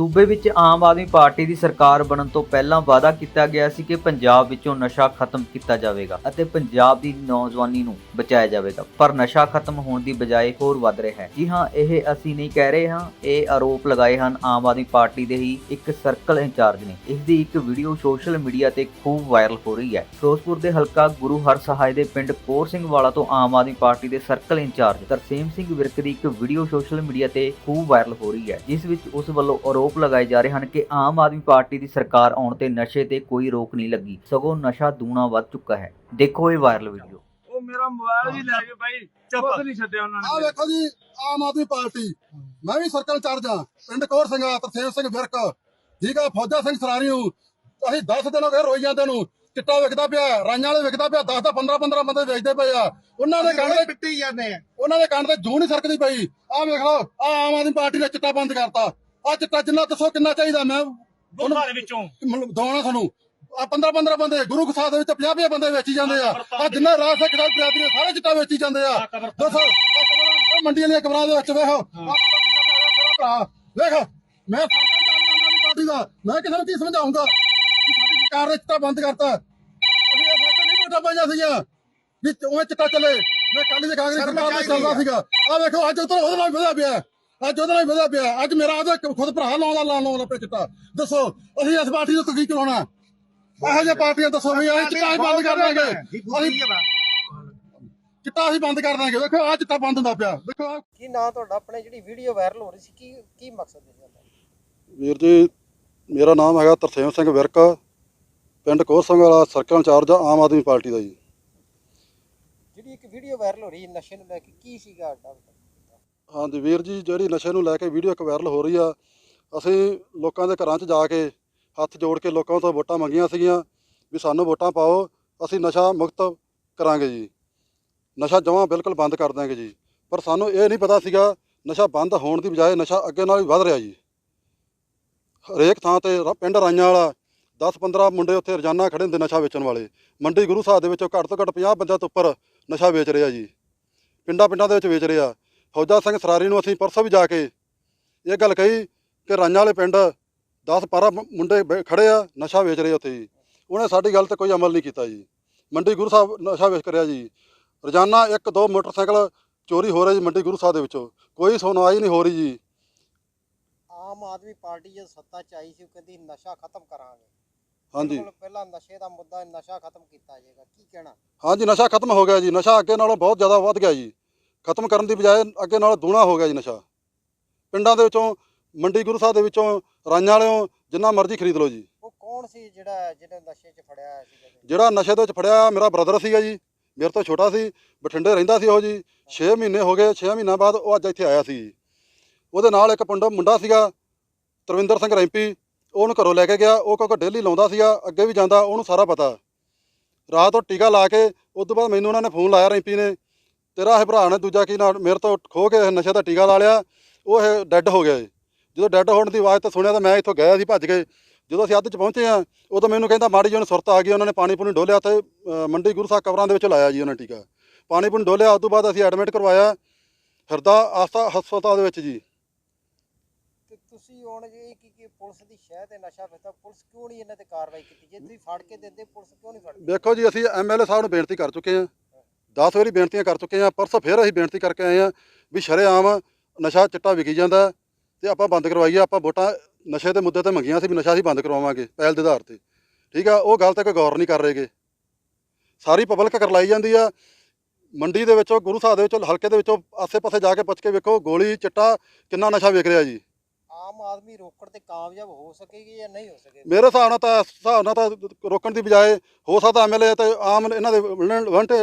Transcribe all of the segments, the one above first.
ਸੂਬੇ ਵਿੱਚ ਆਮ ਆਦਮੀ ਪਾਰਟੀ ਦੀ ਸਰਕਾਰ ਬਣਨ ਤੋਂ ਪਹਿਲਾਂ ਵਾਅਦਾ ਕੀਤਾ ਗਿਆ ਸੀ ਕਿ ਪੰਜਾਬ ਵਿੱਚੋਂ ਨਸ਼ਾ ਖਤਮ ਕੀਤਾ ਜਾਵੇਗਾ ਅਤੇ ਪੰਜਾਬ ਦੀ ਨੌਜਵਾਨੀ ਨੂੰ ਬਚਾਇਆ ਜਾਵੇਗਾ। ਪਰ ਨਸ਼ਾ ਖਤਮ ਹੋਣ ਦੀ ਬਜਾਏ ਹੋਰ ਵੱਧ ਰਿਹਾ ਹੈ। ਜੀ ਹਾਂ, ਇਹ ਅਸੀਂ ਨਹੀਂ ਕਹਿ ਰਹੇ ਹਾਂ। ਇਹ ਆਰੋਪ ਲਗਾਏ ਹਨ ਆਮ ਆਦਮੀ ਪਾਰਟੀ ਦੇ ਹੀ ਇੱਕ ਸਰਕਲ ਇੰਚਾਰਜ ਨੇ। ਇਸ ਦੀ ਇੱਕ ਵੀਡੀਓ ਸੋਸ਼ਲ ਮੀਡੀਆ ਤੇ ਖੂਬ ਵਾਇਰਲ ਹੋ ਰਹੀ ਹੈ। ਫਿਰੋਜ਼ਪੁਰ ਦੇ ਹਲਕਾ ਗੁਰੂ ਹਰ ਸਹਾਇ ਦੇ ਪਿੰਡ ਕੋਰ ਸਿੰਘ ਵਾਲਾ ਤੋਂ ਆਮ ਆਦਮੀ ਪਾਰਟੀ ਦੇ ਸਰਕਲ ਇੰਚਾਰਜ ਤਰਸੇਮ ਸਿੰਘ ਵਿਰਕ ਦੀ ਇੱਕ ਵੀਡੀਓ ਸੋਸ਼ਲ ਮੀਡੀਆ ਤੇ ਖੂਬ ਵਾਇਰਲ ਹੋ ਰਹੀ ਹੈ, ਜਿਸ ਵਿੱਚ ਉਸ ਵੱਲੋਂ ਆਰੋਪ ਲਗਾਏ ਜਾ ਰਹੇ ਹਨ ਕਿ ਆਮ ਆਦਮੀ ਪਾਰਟੀ ਦੀ ਸਰਕਾਰ ਆਉਣ ਤੇ ਨਸ਼ੇ ਤੇ ਕੋਈ ਰੋਕ ਨਹੀਂ ਲੱਗੀ ਸਗੋਂ ਨਸ਼ਾ ਦੂਣਾ ਵੱਧ ਚੁੱਕਾ ਹੈ। ਦੇਖੋ ਇਹ ਵਾਇਰਲ ਵੀਡੀਓ ਉਹ ਮੇਰਾ ਮੋਬਾਈਲ ਹੀ ਲੈ ਕੇ ਬਾਈ ਚੁੱਪ ਨਹੀਂ ਛੱਡਿਆ ਉਹਨਾਂ ਆ ਨੇ ਵੇਖੋ ਜੀ ਆਮ ਆਦਮੀ ਪਾਰਟੀ। ਮੈਂ ਵੀ ਸਰਕਲ ਚੜ ਜਾ ਪਿੰਡ ਕੋਰ ਸਿੰਘਾ ਤਰਸੇਮ ਸਿੰਘ ਵਿਰਕ ਠੀਕ ਆ ਫੌਜਾ ਸਿੰਘ ਸਰਾਰੀ ਨੂੰ ਅਸੀਂ 10 ਦਿਨ ਹੋ ਗਏ ਰੋਈ ਜਾਂਦੇ ਨੂੰ ਚਿੱਟਾ ਵਿਕਦਾ ਪਿਆ ਰਾਈਆਂ ਵਾਲੇ ਵਿਕਦਾ ਪਿਆ 10 ਦਾ 15 15 ਬੰਦੇ ਵੇਚਦੇ ਪਏ ਆ। ਉਹਨਾਂ ਦੇ ਕੰਨ ਤੇ ਪਿੱਟੀ ਜਾਂਦੇ ਆ। ਉਹਨਾਂ ਦੇ ਕੰਨ ਤੇ ਜੂ ਨਹੀਂ ਸਰਕਦੀ ਪਈ। ਆ ਵੇਖ ਲਓ ਆ ਆਮ ਆਦਮੀ ਪਾਰਟੀ ਨੇ ਚਿੱਟਾ ਬੰਦ ਕਰਤਾ। ਆ ਚਿੱਟਾ ਜਿੰਨਾ ਦੱਸੋ ਕਿੰਨਾ ਚਾਹੀਦਾ ਮੈਂ? ਦੋਨਾਂ ਦੇ ਵਿੱਚੋਂ। ਮਤਲਬ ਦਵਾਉਣਾ ਤੁਹਾਨੂੰ। ਆ 15 15 ਬੰਦੇ ਗੁਰੂ ਖਸਾਦ ਦੇ ਵਿੱਚ 50 50 ਬੰਦੇ ਵੇਚੀ ਜਾਂਦੇ ਆ। ਆ ਜਿੰਨਾ ਰਾਜ ਸਿੱਖ ਸਾਹਿਬ ਬਰਾਦਰੀ ਦੇ ਸਾਰੇ ਚਿੱਟਾ ਵੇਚੀ ਜਾਂਦੇ ਆ। ਦੱਸੋ ਮੰਡੀਆਂ ਦੀਆਂ ਕਬਰਾਂ ਦੇ ਵਿੱਚ ਵੇਖੋ। ਮੇਰਾ ਭਰਾ। ਵੇਖ ਮੈਂ ਪਾਰਟੀ ਦਾ। ਮੈਂ ਕਿਸੇ ਨੂੰ ਕੀ ਸਮਝਾਉਂਗਾ ਸਾਡੀ ਸਰਕਾਰ ਨੇ ਚਿੱਟਾ ਬੰਦ ਕਰਤਾ। ਅਸੀਂ ਇਹ ਫਾਕੇ ਨਹੀਂ ਵੋਟਾਂ ਪਾਈਆਂ ਸੀਗੀਆਂ। ਵੀ ਉਵੇਂ ਚਿੱਟਾ ਚੱਲੇ? ਮੈਂ ਕੱਲ ਦੇ ਕਾਂਗਰਸ ਸਰਕਾਰ ਦਾ ਚੱਲਦਾ ਸੀਗਾ। ਆ ਵੇਖੋ ਅੱਜ ਉਧਰ ਉਹਦੇ ਨਾਲ ਵਧਿਆ ਪਿਆ। ਅੱਜ ਉਹਦੇ ਨਾਲ ਵਧਿਆ ਪਿਆ। ਅੱਜ ਮੇਰਾ ਉਹਦਾ ਖੁਦ ਭਰਾ ਲਾਉਂਦਾ ਲਾਉਣ ਲਾਉਂਦਾ ਪਿਆ ਚਿੱਟਾ ਦੱਸੋ ਅਸੀਂ ਇਸ ਪਾਰਟੀ ਤੋਂ ਕੀ ਕਰਾਉਣਾ ਇਹੋ ਜਿਹੇ ਪਾਰਟੀਆਂ ਦੱਸੋ ਵੀ ਅਸੀਂ ਚਿੱਟਾ ਹੀ ਬੰਦ ਕਰ ਦਾਂਗੇ। ਅਸੀਂ ਚਿੱਟਾ ਅਸੀਂ ਬੰਦ ਕਰ ਦਾਂਗੇ। ਵੇਖੋ ਆ ਚਿੱਟਾ ਬੰਦ ਹੁੰਦਾ ਪਿਆ। ਵੇਖੋ ਆਹ ਕੀ ਨਾਂ ਤੁਹਾਡਾ? ਆਪਣੇ ਜਿਹੜੀ ਵੀਡੀਓ ਵਾਇਰਲ ਹੋ ਰਹੀ ਸੀ ਕੀ ਕੀ ਮਕਸਦ ਹੈ ਵੀਰ ਜੀ ਮੇਰਾ ਨਾਮ ਹੈਗਾ ਤਰਸੇਮ ਸਿੰਘ ਵਿਰਕ ਪਿੰਡ Kor Singh Wala circle incharge Aam Aadmi party ਦਾ ਜੀ। ਜਿਹੜੀ ਇੱਕ ਵੀਡੀਓ ਵਾਇਰਲ ਹੋ ਰਹੀ ਨਸ਼ੇ ਨੂੰ ਲੈ ਕੇ ਕੀ ਸੀਗਾ ਅੱਡਾ ਹਾਂਜੀ, ਵੀਰ ਜੀ, ਜਿਹੜੀ ਨਸ਼ੇ ਨੂੰ ਲੈ ਕੇ ਵੀਡੀਓ ਇੱਕ ਵਾਇਰਲ ਹੋ ਰਹੀ ਆ, ਅਸੀਂ ਲੋਕਾਂ ਦੇ ਘਰਾਂ 'ਚ ਜਾ ਕੇ ਹੱਥ ਜੋੜ ਕੇ ਲੋਕਾਂ ਤੋਂ ਵੋਟਾਂ ਮੰਗੀਆਂ ਸੀਗੀਆਂ ਵੀ ਸਾਨੂੰ ਵੋਟਾਂ ਪਾਓ, ਅਸੀਂ ਨਸ਼ਾ ਮੁਕਤ ਕਰਾਂਗੇ ਜੀ। ਨਸ਼ਾ ਜਮਾਂ ਬਿਲਕੁਲ ਬੰਦ ਕਰ ਦਾਂਗੇ ਜੀ। ਪਰ ਸਾਨੂੰ ਇਹ ਨਹੀਂ ਪਤਾ ਸੀਗਾ, ਨਸ਼ਾ ਬੰਦ ਹੋਣ ਦੀ ਬਜਾਏ ਨਸ਼ਾ ਅੱਗੇ ਨਾਲ ਵੀ ਵੱਧ ਰਿਹਾ ਜੀ। ਹਰੇਕ ਥਾਂ ਤੇ ਰ- ਪਿੰਡ ਰਾਈਆਂ ਵਾਲਾ 10-15 ਮੁੰਡੇ ਉੱਥੇ ਰੋਜ਼ਾਨਾ ਖੜੇ ਹੁੰਦੇ ਨਸ਼ਾ ਵੇਚਣ ਵਾਲੇ। ਮੰਡੀ ਗੁਰੂ ਸਾਹਿਬ ਦੇ ਵਿੱਚੋਂ ਘੱਟ ਤੋਂ ਘੱਟ 50 ਬੰਦਿਆਂ ਤੋਂ ਉੱਪਰ ਨਸ਼ਾ ਵੇਚ ਰਿਹਾ ਜੀ। ਪਿੰਡਾਂ ਪਿੰਡਾਂ ਦੇ ਵਿੱਚ ਵੇਚ ਰਿਹਾ। ਫੌਜਾ ਸਿੰਘ ਸਰਾਰੀ ਨੂੰ ਅਸੀਂ ਪਰਸੋਂ ਵੀ ਜਾ ਕੇ ਇਹ ਗੱਲ ਕਹੀ ਕਿ ਰਾਂਝਾ ਵਾਲੇ ਪਿੰਡ 10 12 ਮੁੰਡੇ ਬੈ- ਖੜੇ ਆ ਨਸ਼ਾ ਵੇਚ ਰਹੇ ਉੱਥੇ ਜੀ। ਉਹਨੇ ਸਾਡੀ ਗੱਲ ਤੇ ਕੋਈ ਅਮਲ ਨਹੀਂ ਕੀਤਾ ਜੀ। ਮੰਡੀ ਗੁਰੂ ਸਾਹਿਬ ਨਸ਼ਾ ਵੇਚ ਕਰਿਆ ਜੀ। ਰੋਜ਼ਾਨਾ ਇੱਕ ਦੋ ਮੋਟਰਸਾਈਕਲ ਚੋਰੀ ਹੋ ਰਹੇ ਜੀ ਮੰਡੀ ਗੁਰੂ ਸਾਹਿਬ ਦੇ ਵਿੱਚੋਂ। ਕੋਈ ਸੁਣਵਾਈ ਨਹੀਂ ਹੋ ਰਹੀ ਜੀ। ਆਮ ਆਦਮੀ ਪਾਰਟੀ ਜਦ ਸੱਤਾ ਚ ਆਈ ਸੀ ਉਹ ਕਹਿੰਦੀ ਨਸ਼ਾ ਖਤਮ ਕਰਾਂਗੇ। ਹਾਂਜੀ। ਬਿਲਕੁਲ ਪਹਿਲਾਂ ਨਸ਼ੇ ਦਾ ਮੁੱਦਾ ਨਸ਼ਾ ਖਤਮ ਕੀਤਾ ਜਾਏਗਾ। ਕੀ ਕਹਿਣਾ? ਹਾਂਜੀ ਨਸ਼ਾ ਖਤਮ ਹੋ ਗਿਆ ਜੀ। ਨਸ਼ਾ ਅੱਗੇ ਨਾਲੋਂ ਬਹੁਤ ਜ਼ਿਆਦਾ ਵੱਧ ਗਿਆ ਜੀ। ਖਤਮ ਕਰਨ ਦੀ ਬਜਾਏ ਅੱਗੇ ਨਾਲੋਂ ਦੂਣਾ ਹੋ ਗਿਆ ਜੀ ਨਸ਼ਾ। ਪਿੰਡਾਂ ਦੇ ਵਿੱਚੋਂ ਮੰਡੀ ਗੁਰੂ ਸਾਹਿਬ ਦੇ ਵਿੱਚੋਂ ਰਾਂਝਾ ਵਾਲਿਓ ਜਿੰਨਾ ਮਰਜ਼ੀ ਖਰੀਦ ਲਓ ਜੀ। ਉਹ ਕੌਣ ਸੀ ਜਿਹੜਾ ਜਿਹਨੇ ਨਸ਼ੇ 'ਚ ਫੜਿਆ ਜੀ? ਜਿਹੜਾ ਨਸ਼ੇ ਦੇ ਵਿੱਚ ਫੜਿਆ ਮੇਰਾ ਬ੍ਰਦਰ ਸੀਗਾ ਜੀ। ਮੇਰੇ ਤੋਂ ਛੋਟਾ ਸੀ ਬਠਿੰਡੇ ਰਹਿੰਦਾ ਸੀ ਉਹ ਜੀ। 6 ਮਹੀਨੇ ਹੋ ਗਏ 6 ਮਹੀਨਾ ਬਾਅਦ ਉਹ ਅੱਜ ਇੱਥੇ ਆਇਆ ਸੀ ਉਹਦੇ ਨਾਲ ਇੱਕ ਪਿੰਡੋਂ ਮੁੰਡਾ ਸੀਗਾ ਤਰਵਿੰਦਰ ਸਿੰਘ ਰੈਂਪੀ। ਉਹਨੂੰ ਘਰੋਂ ਲੈ ਕੇ ਗਿਆ ਉਹ ਕਿਉਂਕਿ ਡੇਲੀ ਲਾਉਂਦਾ ਸੀਗਾ ਅੱਗੇ ਵੀ ਜਾਂਦਾ ਉਹਨੂੰ ਸਾਰਾ ਪਤਾ। ਰਾਤ ਉਹ ਟੀਕਾ ਲਾ ਕੇ ਉਸ ਤੋਂ ਬਾਅਦ ਮੈਨੂੰ ਉਹਨਾਂ ਨੇ ਫੋਨ ਲਾਇਆ ਰੈਂਪੀ ਨੇ। ਤੇਰਾ ਇਹ ਭਰਾ ਨੇ ਦੂਜਾ ਕੀ ਨਾ ਮੇਰੇ ਤੋਂ ਖੋ ਕੇ ਇਹ ਨਸ਼ੇ ਦਾ ਟੀਕਾ ਲਾ ਲਿਆ ਉਹ ਇਹ ਡੈੱਡ ਹੋ ਗਿਆ ਜੀ। ਜਦੋਂ ਡੈੱਡ ਹੋਣ ਦੀ ਆਵਾਜ਼ ਤਾਂ ਸੁਣਿਆ ਤਾਂ ਮੈਂ ਇੱਥੋਂ ਗਿਆ ਸੀ ਭੱਜ ਕੇ ਜਦੋਂ ਅਸੀਂ ਅੱਧ 'ਚ ਪਹੁੰਚੇ ਆ ਉਦੋਂ ਮੈਨੂੰ ਕਹਿੰਦਾ ਮਾੜੀ ਜਿਹੀ ਸੁਰਤ ਆ ਗਈ ਉਹਨਾਂ ਨੇ ਪਾਣੀ ਪੂਣੀ ਡੋਲਿਆ ਤੇ ਮੰਡੀ ਗੁਰੂ ਸਾਹਿਬ ਕਬਰਾਂ ਦੇ ਵਿੱਚ ਲਾਇਆ ਜੀ ਉਹਨਾਂ ਟੀਕਾ। ਪਾਣੀ ਪੂਣੀ ਡੋਲਿਆ ਉਸ ਤੋਂ ਬਾਅਦ ਅਸੀਂ ਐਡਮਿਟ ਕਰਵਾਇਆ ਹਿਰਦਾ ਆਸਥਾ ਹਸਪਤਾਲ ਦੇ ਵਿੱਚ ਜੀ। ਤੁਸੀਂ ਹੁਣ ਇਹ ਕੀ ਕੀ ਪੁਲਿਸ ਦੀ ਸ਼ਹਿ ਤੇ ਨਸ਼ਾ ਵੇਚਦਾ ਪੁਲਿਸ ਕਿਉਂ ਨਹੀਂ ਇਹਨਾਂ ਤੇ ਕਾਰਵਾਈ ਕੀਤੀ? ਜੇ ਤੁਸੀਂ ਫੜ ਕੇ ਦਿੰਦੇ ਪੁਲਿਸ ਕਿਉਂ ਨਹੀਂ ਫੜਦੀ? ਵੇਖੋ ਜੀ ਅਸੀਂ ਐਮਐਲਏ ਸਾਹਿਬ ਨੂੰ ਬੇਨਤੀ ਕਰ ਚੁੱਕੇ ਹਾਂ। 10 ਵਾਰੀ ਬੇਨਤੀਆਂ ਕਰ ਚੁੱਕੇ ਹਾਂ, ਪਰਸੋਂ ਫਿਰ ਅਸੀਂ ਬੇਨਤੀ ਕਰਕੇ ਆਏ ਹਾਂ ਵੀ ਸ਼ਰੇਆਮ ਨਸ਼ਾ ਚਿੱਟਾ ਵਿਕੀ ਜਾਂਦਾ ਤੇ ਆਪਾਂ ਬੰਦ ਕਰਵਾਈਏ, ਆਪਾਂ ਵੋਟਾਂ ਨਸ਼ੇ ਦੇ ਮੁੱਦੇ ਤੇ ਮੰਗੀਆਂ ਸੀ ਵੀ ਨਸ਼ਾ ਅਸੀਂ ਬੰਦ ਕਰਵਾਵਾਂਗੇ ਪਹਿਲ ਦੇ ਆਧਾਰ ਤੇ। ਠੀਕ ਆ, ਉਹ ਗੱਲ ਤੇ ਕੋਈ ਗੌਰ ਨਹੀਂ ਕਰ ਰਹੇਗੇ ਸਾਰੀ ਪਬਲਿਕ ਕਰਲਾਈ ਜਾਂਦੀ ਆ, ਮੰਡੀ ਦੇ ਵਿੱਚੋਂ, ਗੁਰੂ ਸਾਹਿਬ ਦੇ ਵਿੱਚੋਂ, ਹਲਕੇ ਦੇ ਵਿੱਚੋਂ ਆਸੇ-ਪਾਸੇ ਜਾ ਕੇ ਪੁੱਛ ਕੇ ਵੇਖੋ, ਗੋਲੀ, ਚਿੱਟਾ ਕਿੰਨਾ ਨਸ਼ਾ ਵਿਕ ਰਿਹਾ ਜੀ। ਆਮ ਆਦਮੀ ਰੋਕਣ ਤੇ ਕਾਮਯਾਬ ਹੋ ਸਕੇਗੀ ਜਾਂ ਨਹੀਂ ਹੋ ਸਕੇਗੀ? ਮੇਰੇ ਹਿਸਾਬ ਨਾਲ ਤਾਂ ਹਿਸਾਬ ਨਾਲ ਤਾਂ ਰੋਕਣ ਦੀ ਬਜਾਏ ਹੋ ਸਕਦਾ ਐਮਐਲਏ ਤੇ ਆਮ ਇਹਨਾਂ ਦੇ ਵੰਟੇ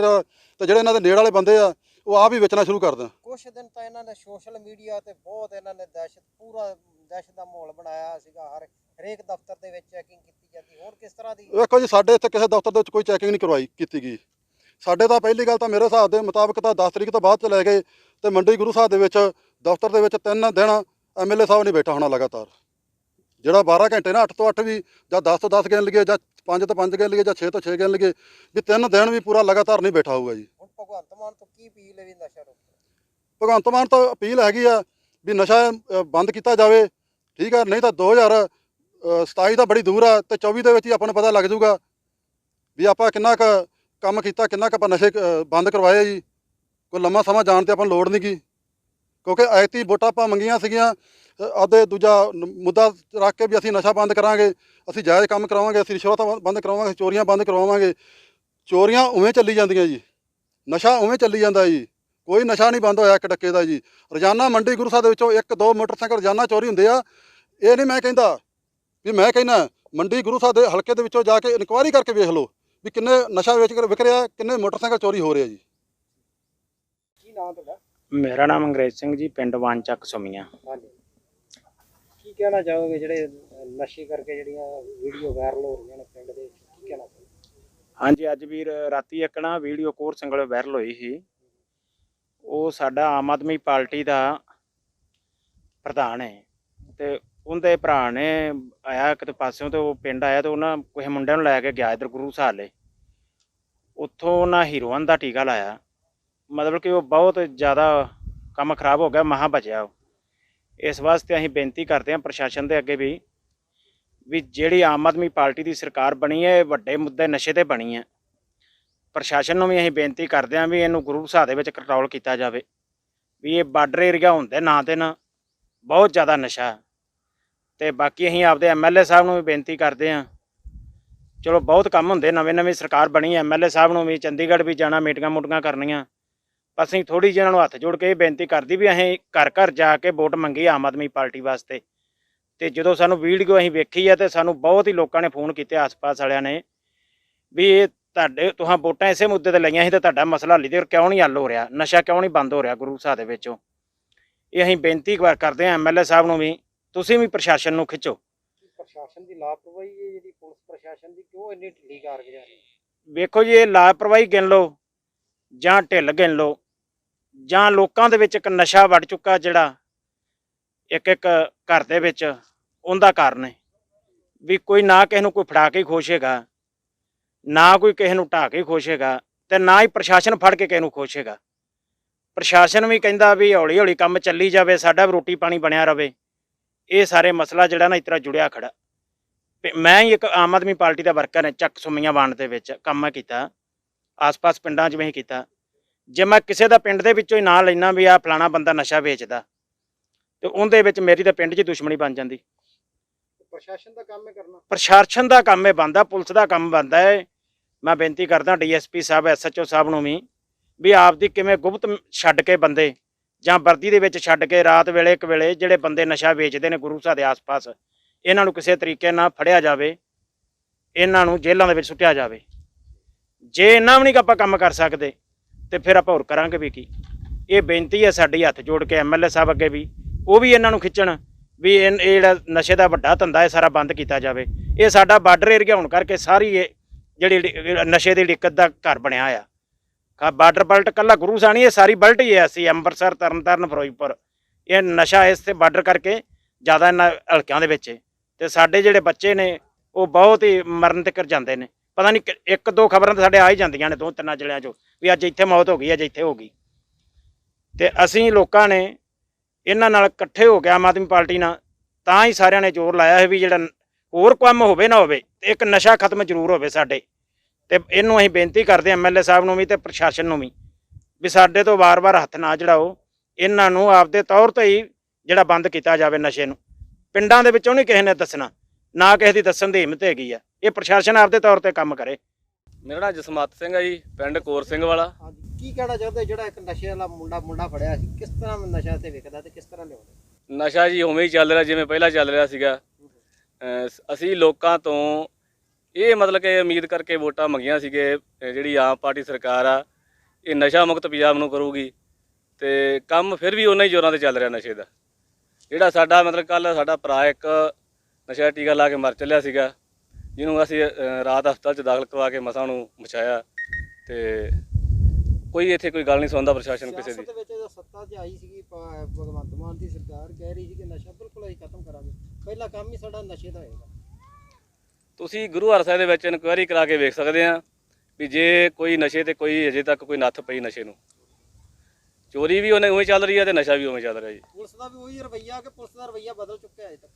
ਤੇ ਜਿਹੜੇ ਇਹਨਾਂ ਦੇ ਨੇੜ ਵਾਲੇ ਬੰਦੇ ਆ ਉਹ ਆਪ ਹੀ ਵੇਚਣਾ ਸ਼ੁਰੂ ਕਰ ਦੇਣ। ਕੁਛ ਦਿਨ ਤਾਂ ਇਹਨਾਂ ਨੇ ਸੋਸ਼ਲ ਮੀਡੀਆ ਤੇ ਬਹੁਤ ਇਹਨਾਂ ਨੇ ਦਹਿਸ਼ਤ ਪੂਰਾ ਦਹਿਸ਼ਤ ਦਾ ਮਾਹੌਲ ਬਣਾਇਆ ਸੀਗਾ ਹਰ ਹਰੇਕ ਦਫ਼ਤਰ ਦੇ ਵਿੱਚ ਚੈਕਿੰਗ ਕੀਤੀ ਜਾਂਦੀ। ਹੁਣ ਕਿਸ ਤਰ੍ਹਾਂ ਦੀ? ਵੇਖੋ ਜੀ ਸਾਡੇ ਇੱਥੇ ਕਿਸੇ ਦਫ਼ਤਰ ਦੇ ਵਿੱਚ ਕੋਈ ਚੈਕਿੰਗ ਨਹੀਂ ਕਰਵਾਈ ਕੀਤੀ ਗਈ। ਸਾਡੇ ਤਾਂ ਪਹਿਲੀ ਗੱਲ ਤਾਂ ਮੇਰੇ ਹਿਸਾਬ ਦੇ ਮੁਤਾਬਕ ਤਾਂ 10 ਤਰੀਕ ਤੋਂ ਬਾਅਦ ਚ ਲੈ ਗਏ ਤੇ ਮੰਡੀ ਗੁਰੂ ਸਾਹਿਬ ਦੇ ਵਿੱਚ ਦਫ਼ਤਰ ਦੇ ਵਿੱਚ ਤਿੰਨ ਦਿਨ ਐਮਐਲਏ ਸਾਹਿਬ ਨਹੀਂ ਬੈਠਾ ਹੋਣਾ ਲਗਾਤਾਰ। ਜਿਹੜਾ 12 ਘੰਟੇ ਨਾ 8 ਤੋਂ 8 ਵੀ ਜਾਂ 10 ਤੋਂ 10 ਗਿਣ ਲਈਏ ਜਾਂ 5 ਤੋਂ 5 ਗਿਣ ਲਈਏ ਜਾਂ 6 ਤੋਂ 6 ਗਿਣ ਲਈਏ ਵੀ ਤਿੰਨ ਦਿਨ ਵੀ ਪੂਰਾ ਲਗਾਤਾਰ ਨਹੀਂ ਬੈਠਾ ਹੋਊਗਾ ਜੀ। ਹੁਣ ਭਗਵੰਤ ਮਾਨ ਤੋਂ ਕੀ ਅਪੀਲ ਹੈ ਵੀ ਨਸ਼ਾ ਰੋਕੋ ਭਗਵੰਤ ਮਾਨ ਤੋਂ ਅਪੀਲ ਹੈਗੀ ਆ ਵੀ ਨਸ਼ਾ ਬੰਦ ਕੀਤਾ ਜਾਵੇ ਠੀਕ ਆ? ਨਹੀਂ ਤਾਂ 2027 ਤਾਂ ਬੜੀ ਦੂਰ ਆ ਤੇ 24 ਦੇ ਵਿੱਚ ਹੀ ਆਪਾਂ ਨੂੰ ਪਤਾ ਲੱਗ ਜਾਊਗਾ ਵੀ ਆਪਾਂ ਕਿੰਨਾ ਕੁ ਕੰਮ ਕੀਤਾ ਕਿੰਨਾ ਕੁ ਆਪਾਂ ਨਸ਼ੇ ਬੰਦ ਕਰਵਾਏ ਜੀ। ਕੋਈ ਲੰਮਾ ਸਮਾਂ ਜਾਣ ਤੇ ਆਪਾਂ ਲੋੜ ਨਹੀਂ ਗੀ। ਕਿਉਂਕਿ ਐਤੀ ਵੋਟਾਂ ਆਪਾਂ ਮੰਗੀਆਂ ਸੀਗੀਆਂ ਆਦੇ ਦੂਜਾ ਮੁੱਦਾ ਰੱਖ ਕੇ ਵੀ ਅਸੀਂ ਨਸ਼ਾ ਬੰਦ ਕਰਾਂਗੇ, ਅਸੀਂ ਜਾਇਜ਼ ਕੰਮ ਕਰਾਵਾਂਗੇ, ਅਸੀਂ ਰਿਸ਼ਵਤਾਂ ਬੰਦ- ਬੰਦ ਕਰਾਵਾਂਗੇ ਚੋਰੀਆਂ ਬੰਦ ਕਰਵਾਵਾਂਗੇ ਚੋਰੀਆਂ ਉਵੇਂ ਚੱਲੀ ਜਾਂਦੀਆਂ ਜੀ। ਨਸ਼ਾ ਉਵੇਂ ਚੱਲੀ ਜਾਂਦਾ ਜੀ। ਕੋਈ ਨਸ਼ਾ ਨਹੀਂ ਬੰਦ ਹੋਇਆ ਇੱਕ ਟੱਕੇ ਦਾ ਜੀ। ਰੋਜ਼ਾਨਾ ਮੰਡੀ ਗੁਰੂ ਸਾਹਿਬ ਦੇ ਵਿੱਚੋਂ ਇੱਕ, ਦੋ ਮੋਟਰਸਾਈਕਲ ਰੋਜ਼ਾਨਾ ਚੋਰੀ ਹੁੰਦੇ ਆ। ਇਹ ਨਹੀਂ ਮੈਂ ਕਹਿੰਦਾ ਵੀ ਮੈਂ ਕਹਿੰਦਾ ਮੰਡੀ ਗੁਰੂ ਸਾਹਿਬ ਦੇ ਹਲਕੇ ਦੇ ਵਿੱਚੋਂ ਜਾ ਕੇ ਇਨਕੁਆਇਰੀ ਕਰਕੇ ਵੇਖ ਲਓ ਵੀ ਕਿੰਨੇ ਨਸ਼ਾ ਵੇਚ ਕੇ ਵਿਕ ਰਿਹਾ, ਕਿੰਨੇ ਮੋਟਰਸਾਈਕਲ ਚੋਰੀ ਹੋ ਰਿਹਾ ਜੀ। ਕੀ ਨਾਮ ਤੁਹਾਡਾ? ਮੇਰਾ ਨਾਮ ਅੰਗਰੇਜ਼ ਸਿੰਘ ਜੀ ਪਿੰਡ ਵਾਂਚੱਕ ਸੁਮੀਆਂ। ਹਾਂਜੀ। ਕੀ ਕਹਿਣਾ ਚਾਹੋਗੇ ਜਿਹੜੇ ਨਸ਼ੇ ਕਰਕੇ ਜਿਹੜੀਆਂ ਵੀਡੀਓ ਵਾਇਰਲ ਹੋ ਰਹੀਆਂ ਨੇ ਪਿੰਡ ਦੇ? ਕੀ ਕਹਿਣਾ ਚਾਹੋਗੇ? ਹਾਂਜੀ ਅੱਜ ਵੀਰ ਰਾਤੀ ਇੱਕ ਨਾ ਵੀਡੀਓ ਕੋਰ ਸੰਗਲ ਵਾਇਰਲ ਹੋਈ ਸੀ। ਉਹ ਸਾਡਾ ਆਮ ਆਦਮੀ ਪਾਰਟੀ ਦਾ ਪ੍ਰਧਾਨ ਹੈ। ਤੇ ਉਹਦੇ ਭਰਾ ਨੇ ਆਇਆ ਕਿਤੇ ਪਾਸਿਓਂ ਤੇ ਉਹ ਪਿੰਡ ਆਇਆ ਤੇ ਉਹਨਾਂ ਕਿਸੇ ਮੁੰਡੇ ਨੂੰ ਲੈ ਕੇ ਗਿਆ ਇਧਰ ਗੁਰੂ ਸਾਲੇ ਉੱਥੋਂ ਉਹਨਾਂ ਹੀਰੋਇਨ ਦਾ ਟੀਕਾ ਲਾਇਆ। ਮਤਲਬ ਕਿ ਉਹ ਬਹੁਤ ਜ਼ਿਆਦਾ ਕੰਮ ਖਰਾਬ ਹੋ ਗਿਆ, ਮਹਾ ਬਚਿਆ ਉਹ। ਇਸ ਵਾਸਤੇ ਅਸੀਂ ਬੇਨਤੀ ਕਰਦੇ ਹਾਂ ਪ੍ਰਸ਼ਾਸਨ ਦੇ ਅੱਗੇ ਵੀ ਵੀ ਜਿਹੜੀ ਆਮ ਆਦਮੀ ਪਾਰਟੀ ਦੀ ਸਰਕਾਰ ਬਣੀ ਹੈ, ਇਹ ਵੱਡੇ ਮੁੱਦੇ ਨਸ਼ੇ ਤੇ ਬਣੀ ਹੈ। ਪ੍ਰਸ਼ਾਸਨ ਨੂੰ ਵੀ ਅਸੀਂ ਬੇਨਤੀ ਕਰਦੇ ਹਾਂ ਵੀ ਇਹਨੂੰ ਗੁਰੂ ਸਾਹਿਬ ਦੇ ਵਿੱਚ ਕੰਟਰੋਲ ਕੀਤਾ ਜਾਵੇ, ਵੀ ਇਹ ਬਾਰਡਰ ਏਰੀਆ ਹੁੰਦੇ ਨਾ ਤੇ ਨਾ ਬਹੁਤ ਜ਼ਿਆਦਾ ਨਸ਼ਾ ਹੈ। ਤੇ ਬਾਕੀ ਅਸੀਂ ਆਪਦੇ ਐਮਐਲਏ ਸਾਹਿਬ ਨੂੰ ਵੀ ਬੇਨਤੀ ਕਰਦੇ ਹਾਂ, ਚਲੋ ਬਹੁਤ ਕੰਮ ਹੁੰਦੇ ਨਵੇਂ ਨਵੀਂ ਸਰਕਾਰ ਬਣੀ ਹੈ ਐਮਐਲਏ ਸਾਹਿਬ ਨੂੰ ਵੀ ਚੰਡੀਗੜ੍ਹ ਵੀ ਜਾਣਾ ਮੀਟਿੰਗਾਂ ਮੁਟੀਆਂ ਕਰਨੀਆਂ। ਅਸੀਂ ਥੋੜੀ ਜਿਹੀ ਇਹਨਾਂ ਨੂੰ ਹੱਥ ਜੋੜ ਕੇ ਇਹ ਬੇਨਤੀ ਕਰਦੀ ਵੀ ਅਸੀਂ ਘਰ ਘਰ ਜਾ ਕੇ ਵੋਟ ਮੰਗੀ ਆਮ ਆਦਮੀ ਪਾਰਟੀ ਵਾਸਤੇ। ਤੇ ਜਦੋਂ ਸਾਨੂੰ ਵੀਡੀਓ ਅਸੀਂ ਵੇਖੀ ਹੈ ਤੇ ਸਾਨੂੰ ਬਹੁਤ ਹੀ ਲੋਕਾਂ ਨੇ ਫੋਨ ਕੀਤੇ ਆਸ-ਪਾਸ ਵਾਲਿਆਂ ਨੇ ਵੀ ਇਹ ਤੁਹਾਡੇ ਤੁਹਾਂ ਵੋਟਾਂ ਇਸੇ ਮੁੱਦੇ ਤੇ ਲਈਆਂ ਸੀ ਤੇ ਤੁਹਾਡਾ ਮਸਲਾ ਹੱਲੀ ਤੇ ਕਿਉਂ ਨਹੀਂ ਹੱਲ ਹੋ ਰਿਹਾ? ਨਸ਼ਾ ਕਿਉਂ ਨਹੀਂ ਬੰਦ ਹੋ ਰਿਹਾ ਗੁਰੂ ਸਾਹਿਬ ਦੇ ਵਿੱਚੋਂ? ਇਹ ਅਸੀਂ ਬੇਨਤੀ ਕਰ- ਕਰਦੇ ਹਾਂ ਐਮਐਲਏ ਸਾਹਿਬ ਨੂੰ ਵੀ ਤੁਸੀਂ ਵੀ ਪ੍ਰਸ਼ਾਸਨ ਨੂੰ ਖਿੱਚੋ। ਪ੍ਰਸ਼ਾਸਨ ਦੀ ਲਾਪਰਵਾਹੀ ਹੈ ਜਿਹੜੀ ਪੁਲਿਸ ਪ੍ਰਸ਼ਾਸਨ ਦੀ ਕਿਉਂ ਇੰਨੀ ਢਿੱਲੀ ਕਾਰਗੁਜ਼ਾਰੀ ਵੇਖੋ ਜੀ ਇਹ ਲਾਪਰਵਾਹੀ ਗਿਣ ਲਓ ਜਾਂ ਢਿੱਲ ਗਿਣ ਲਓ। ਜਾਂ ਲੋਕਾਂ ਦੇ ਵਿੱਚ ਇੱਕ ਨਸ਼ਾ ਵੜ ਚੁੱਕਾ ਜਿਹੜਾ ਇੱਕ ਇੱਕ ਘਰ ਦੇ ਵਿੱਚ, ਉਹਦਾ ਕਾਰਨ ਹੈ। ਵੀ ਕੋਈ ਨਾ ਕਿਸੇ ਨੂੰ ਕੋਈ ਫੜਾ ਕੇ ਖੁਸ਼ ਹੈਗਾ, ਨਾ ਕੋਈ ਕਿਸੇ ਨੂੰ ਢਾ ਕੇ ਖੁਸ਼ ਹੈਗਾ ਤੇ ਨਾ ਹੀ ਪ੍ਰਸ਼ਾਸਨ ਫੜ ਕੇ ਕਿਸੇ ਨੂੰ ਖੁਸ਼ ਹੈਗਾ। ਪ੍ਰਸ਼ਾਸਨ ਵੀ ਕਹਿੰਦਾ ਵੀ ਹੌਲੀ ਹੌਲੀ ਕੰਮ ਚੱਲੀ ਜਾਵੇ, ਸਾਡਾ ਵੀ ਰੋਟੀ ਪਾਣੀ ਬਣਿਆ ਰਵੇ। ਇਹ ਸਾਰੇ ਮਸਲਾ ਜਿਹੜਾ ਨਾ ਇਸ ਤਰ੍ਹਾਂ ਜੁੜਿਆ ਖੜਾ। ਮੈਂ ਹੀ ਇੱਕ ਆਮ ਆਦਮੀ ਪਾਰਟੀ ਦਾ ਵਰਕਰ ਹਾਂ, ਚੱਕ ਸੁਮੀਆਂ ਵੰਡ ਦੇ ਵਿੱਚ ਕੰਮ ਕੀਤਾ, ਆਸ-ਪਾਸ ਪਿੰਡਾਂ 'ਚ ਵੀ ਕੀਤਾ। ਜੇ ਮੈਂ ਕਿਸੇ ਦਾ ਪਿੰਡ ਦੇ ਵਿੱਚੋਂ ਹੀ ਨਾਂ ਲੈਣਾ ਵੀ ਆ ਫਲਾਣਾ ਬੰਦਾ ਨਸ਼ਾ ਵੇਚਦਾ ਤੇ ਉਹਦੇ ਵਿੱਚ ਮੇਰੀ ਤਾਂ ਪਿੰਡ 'ਚ ਦੁਸ਼ਮਣੀ ਬਣ ਜਾਂਦੀ। ਪ੍ਰਸ਼ਾਸਨ ਦਾ ਕੰਮ ਹੈ ਕਰਨਾ। ਪ੍ਰਸ਼ਾਸਨ ਦਾ ਕੰਮ ਹੈ ਬੰਦਾ ਪੁਲਿਸ ਦਾ ਕੰਮ ਬੰਦਾ ਹੈ ਮੈਂ ਬੇਨਤੀ ਕਰਦਾ ਡੀਐਸਪੀ ਸਾਹਿਬ ਐਸਐਚਓ ਸਾਹਿਬ ਨੂੰ ਵੀ ਵੀ ਆਪਦੀ ਕਿਵੇਂ ਗੁਪਤ ਛੱਡ ਕੇ ਬੰਦੇ ਜਾਂ ਵਰਦੀ ਦੇ ਵਿੱਚ ਛੱਡ ਕੇ ਰਾਤ ਵੇਲੇ ਇੱਕ ਵੇਲੇ ਜਿਹੜੇ ਬੰਦੇ ਨਸ਼ਾ ਵੇਚਦੇ ਨੇ ਗੁਰੂ ਸਾਹਿਬ ਦੇ ਆਸ-ਪਾਸ ਇਹਨਾਂ ਨੂੰ ਕਿਸੇ ਤਰੀਕੇ ਨਾਲ ਫੜਿਆ ਜਾਵੇ ਇਹਨਾਂ ਨੂੰ ਜੇਲ੍ਹਾਂ ਦੇ ਵਿੱਚ ਸੁੱਟਿਆ ਜਾਵੇ। ਜੇ ਇਹਨਾਂ ਵੀ ਨਹੀਂ ਆਪਾਂ ਕੰਮ ਕਰ ਸਕਦੇ ਤੇ ਫਿਰ ਆਪਾਂ ਹੋਰ ਕਰਾਂਗੇ ਵੀ ਕੀ। ਇਹ ਬੇਨਤੀ ਹੈ ਸਾਡੀ ਹੱਥ ਜੋੜ ਕੇ ਐਮਐਲਏ ਸਾਹਿਬ ਅੱਗੇ ਵੀ, ਉਹ ਵੀ ਇਹਨਾਂ ਨੂੰ ਖਿੱਚਣ ਵੀ ਇਹ ਇਹ ਜਿਹੜਾ ਨਸ਼ੇ ਦਾ ਵੱਡਾ ਧੰਦਾ ਹੈ ਸਾਰਾ ਬੰਦ ਕੀਤਾ ਜਾਵੇ। ਇਹ ਸਾਡਾ ਬਾਰਡਰ ਏਰੀਆ ਹੋਣ ਕਰਕੇ ਸਾਰੀ ਇਹ ਜਿਹੜੀ ਨਸ਼ੇ ਦੀ ਦਿੱਕਤ ਦਾ ਘਰ ਬਣਿਆ ਆ। ਕਾ ਬਾਰਡਰ ਬਲਟ ਕੱਲਾ ਗੁਰੂ ਸਾਣੀ ਇਹ ਸਾਰੀ ਬਲਟ ਹੀ ਹੈ ਅਸੀਂ ਅੰਮ੍ਰਿਤਸਰ, ਤਰਨਤਾਰਨ, ਫਿਰੋਜ਼ਪੁਰ। ਇਹ ਨਸ਼ਾ ਇਸ ਤੇ ਬਾਰਡਰ ਕਰਕੇ ਜ਼ਿਆਦਾ ਇਹਨਾਂ ਹਲਕਿਆਂ ਦੇ ਵਿੱਚ ਹੈ। ਤੇ ਸਾਡੇ ਜਿਹੜੇ ਬੱਚੇ ਨੇ, ਉਹ ਬਹੁਤ ਹੀ ਮਰਨ ਤੱਕ ਜਾਂਦੇ ਨੇ। ਪਤਾ ਨਹੀਂ ਇੱਕ ਦੋ ਖਬਰਾਂ ਤਾਂ ਸਾਡੇ ਆ ਹੀ ਜਾਂਦੀਆਂ ਨੇ, ਦੋ ਤਿੰਨਾਂ ਜ਼ਿਲ੍ਹਿਆਂ 'ਚੋਂ। ਵੀ ਅੱਜ ਇੱਥੇ ਮੌਤ ਹੋ ਗਈ, ਅੱਜ ਇੱਥੇ ਹੋ ਗਈ। ਤੇ ਅਸੀਂ ਲੋਕਾਂ ਨੇ ਇਹਨਾਂ ਨਾਲ ਇਕੱਠੇ ਹੋ ਕੇ ਆਮ ਆਦਮੀ ਪਾਰਟੀ ਨਾਲ ਤਾਂ ਹੀ ਸਾਰਿਆਂ ਨੇ ਜ਼ੋਰ ਲਾਇਆ ਹੈ ਵੀ ਜਿਹੜਾ ਹੋਰ ਕੰਮ ਹੋਵੇ ਨਾ ਹੋਵੇ, ਤੇ ਇੱਕ ਨਸ਼ਾ ਖਤਮ ਜ਼ਰੂਰ ਹੋਵੇ ਸਾਡੇ। ਤੇ ਇਹਨੂੰ ਅਸੀਂ ਬੇਨਤੀ ਕਰਦੇ ਹਾਂ ਐਮਐਲਏ ਸਾਹਿਬ ਨੂੰ ਵੀ ਤੇ ਪ੍ਰਸ਼ਾਸਨ ਨੂੰ ਵੀ ਵੀ ਸਾਡੇ ਤੋਂ ਵਾਰ-ਵਾਰ ਹੱਥ ਨਾ ਜੜਾਓ। ਇਹਨਾਂ ਨੂੰ ਆਪਦੇ ਤੌਰ ਤੇ ਹੀ ਜਿਹੜਾ ਬੰਦ ਕੀਤਾ ਜਾਵੇ ਨਸ਼ੇ ਨੂੰ। ਪਿੰਡਾਂ ਦੇ ਵਿੱਚੋਂ ਨਹੀਂ ਕਿਸੇ ਨੇ ਦੱਸਣਾ, ਨਾ ਕਿਸੇ ਦੀ ਦੱਸਣ ਦੀ ਹਿੰਮਤ ਹੈਗੀ ਆ। ਇਹ ਪ੍ਰਸ਼ਾਸਨ ਆਪਦੇ ਤੌਰ ਤੇ ਕੰਮ ਕਰੇ। ਮੇਰਾ ਜਸਮਤ ਸਿੰਘ ਹੈ ਜੀ ਪਿੰਡ ਕੋਰ ਸਿੰਘ ਵਾਲਾ। ਹਾਂਜੀ ਕੀ ਕਹਿਣਾ ਚਾਹੁੰਦੇ ਜਿਹੜਾ ਇੱਕ ਨਸ਼ੇ ਵਾਲਾ ਮੁੰਡਾ ਮੁੰਡਾ ਫੜਿਆ ਸੀ ਕਿਸ ਤਰ੍ਹਾਂ ਨਸ਼ਾ ਤੇ ਵਿਕਦਾ ਤੇ ਕਿਸ ਤਰ੍ਹਾਂ ਲਿਆਉਂਦੇ? ਨਸ਼ਾ ਜੀ ਉਵੇਂ ਹੀ ਚੱਲ ਰਿਹਾ ਜਿਵੇਂ ਪਹਿਲਾਂ ਚੱਲ ਰਿਹਾ ਸੀਗਾ। ਅਸੀਂ ਲੋਕਾਂ ਤੋਂ ਇਹ ਮਤਲਬ ਕਿ ਉਮੀਦ ਕਰਕੇ ਵੋਟਾਂ ਮੰਗੀਆਂ ਸੀਗੇ ਜਿਹੜੀ ਆਮ ਪਾਰਟੀ ਸਰਕਾਰ ਆ ਇਹ ਨਸ਼ਾ ਮੁਕਤ ਪੰਜਾਬ ਨੂੰ ਕਰੂਗੀ ਤੇ ਕੰਮ ਫਿਰ ਵੀ ਉਹਨਾਂ ਹੀ ਜ਼ੋਰਾਂ ਤੇ ਚੱਲ ਰਿਹਾ ਨਸ਼ੇ ਦਾ। ਜਿਹੜਾ ਸਾਡਾ ਮਤਲਬ ਕੱਲ ਸਾਡਾ ਭਰਾ ਇੱਕ ਨਸ਼ਾ ਟੀਕਾ ਲਾ ਕੇ ਮਰ ਚੱਲਿਆ ਸੀਗਾ ਜਿਹਨੂੰ ਅਸੀਂ ਰਾਤ ਹਸਪਤਾਲ 'ਚ ਦਾਖਲ ਕਰਵਾ ਕੇ ਮਸਾਂ ਨੂੰ ਬਚਾਇਆ ਤੇ ਕੋਈ ਇੱਥੇ ਕੋਈ ਗੱਲ ਨਹੀਂ ਸੁਣਦਾ ਪ੍ਰਸ਼ਾਸਨ ਕਿਸੇ ਦੀ। ਸਿਆਸਤ ਵਿੱਚ ਜਦੋਂ ਸੱਤਾ 'ਚ ਆਈ ਸੀਗੀ ਪ- ਭਗਵੰਤ ਮਾਨ ਦੀ ਸਰਕਾਰ ਕਹਿ ਰਹੀ ਸੀ ਕਿ ਨਸ਼ਾ ਬਿਲਕੁਲ ਅਸੀਂ ਖਤਮ ਕਰਾਂਗੇ। ਪਹਿਲਾ ਕੰਮ ਹੀ ਸਾਡਾ ਨਸ਼ੇ ਦਾ ਹੋਏਗਾ। ਤੁਸੀਂ ਗੁਰੂ ਹਰ ਸਾਹਿਬ ਦੇ ਵਿੱਚ ਇਨਕੁਆਇਰੀ ਕਰਾ ਕੇ ਵੇਖ ਸਕਦੇ ਆ ਵੀ ਜੇ ਕੋਈ ਨਸ਼ੇ ਤੇ ਕੋਈ ਅਜੇ ਤੱਕ ਕੋਈ ਨੱਥ ਪਈ ਨਸ਼ੇ ਨੂੰ। ਚੋਰੀ ਵੀ ਉਹਨੇ ਉਵੇਂ ਚੱਲ ਰਹੀ ਹੈ ਤੇ ਨਸ਼ਾ ਵੀ ਉਵੇਂ ਚੱਲ ਰਿਹਾ ਜੀ। ਪੁਲਿਸ ਦਾ ਵੀ ਉਹੀ ਰਵਈਆ ਕਿ ਪੁਲਿਸ ਦਾ ਰਵਈਆ ਬਦਲ ਚੁੱਕਿਆ ਅਜੇ ਤੱਕ।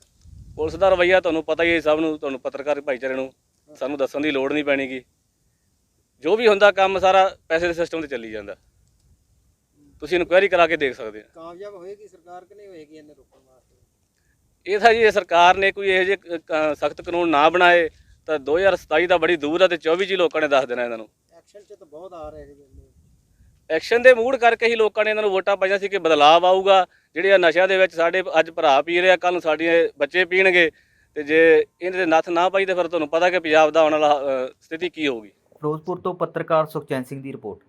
ਪੁਲਿਸ ਦਾ ਰਵੱਈਆ ਤੁਹਾਨੂੰ ਪਤਾ ਹੀ ਹੈ ਸਭ ਨੂੰ ਤੁਹਾਨੂੰ ਪੱਤਰਕਾਰ ਭਾਈਚਾਰੇ ਨੂੰ ਸਾਨੂੰ ਦੱਸਣ ਦੀ ਲੋੜ ਨਹੀਂ ਪੈਣੀਗੀ। ਜੋ ਵੀ ਹੁੰਦਾ ਕੰਮ ਸਾਰਾ ਪੈਸੇ ਦੇ ਸਿਸਟਮ ਤੇ ਚੱਲੀ ਜਾਂਦਾ। ਤੁਸੀਂ ਇਨਕੁਆਇਰੀ ਕਰਾ ਕੇ ਦੇਖ ਸਕਦੇ ਆ ਕਾਮਯਾਬ ਹੋਏਗੀ ਸਰਕਾਰ ਕਿ ਨਹੀਂ ਹੋਏਗੀ ਇਹਨੇ ਰੋਕਣ ਵਾਸਤੇ? ਇਹ ਤਾਂ ਜੀ ਇਹ ਸਰਕਾਰ ਨੇ ਕੋਈ ਇਹੋ ਜਿਹੇ ਸਖਤ ਕਾਨੂੰਨ ਨਾ ਬਣਾਏ ਤਾਂ 2027 ਤਾਂ ਬੜੀ ਦੂਰ ਆ ਤੇ 24 ਚ ਹੀ ਲੋਕਾਂ ਨੇ ਦੱਸ ਦੇਣਾ ਇਹਨਾਂ ਨੂੰ। ਐਕਸ਼ਨ 'ਚ ਤਾਂ ਬਹੁਤ ਆ ਰਹੇ ਨੇ। ਐਕਸ਼ਨ ਦੇ ਮੂਡ ਕਰਕੇ ਹੀ ਲੋਕਾਂ ਨੇ ਇਹਨਾਂ ਨੂੰ ਵੋਟਾਂ ਪਾਈਆਂ ਸੀ ਕਿ ਬਦਲਾਅ ਆਊਗਾ। ਜਿਹੜੇ ਆ ਨਸ਼ਿਆਂ ਦੇ ਵਿੱਚ ਸਾਡੇ ਅੱਜ ਭਰਾ ਪੀ ਰਿਹਾ ਆ ਕੱਲ ਨੂੰ ਸਾਡੇ ਬੱਚੇ ਪੀਣਗੇ। ਤੇ ਜੇ ਇਹਨਾਂ ਦੇ ਨੱਥ ਨਾ ਪਾਈ ਤੇ ਫਿਰ ਤੁਹਾਨੂੰ ਪਤਾ ਕਿ ਪੰਜਾਬ ਦਾ ਆਉਣ ਵਾਲਾ ਸਥਿਤੀ ਕੀ ਹੋਊਗੀ। ਫਿਰੋਜ਼ਪੁਰ ਤੋਂ ਪੱਤਰਕਾਰ ਸੁਖਚੈਨ ਸਿੰਘ ਦੀ ਰਿਪੋਰਟ।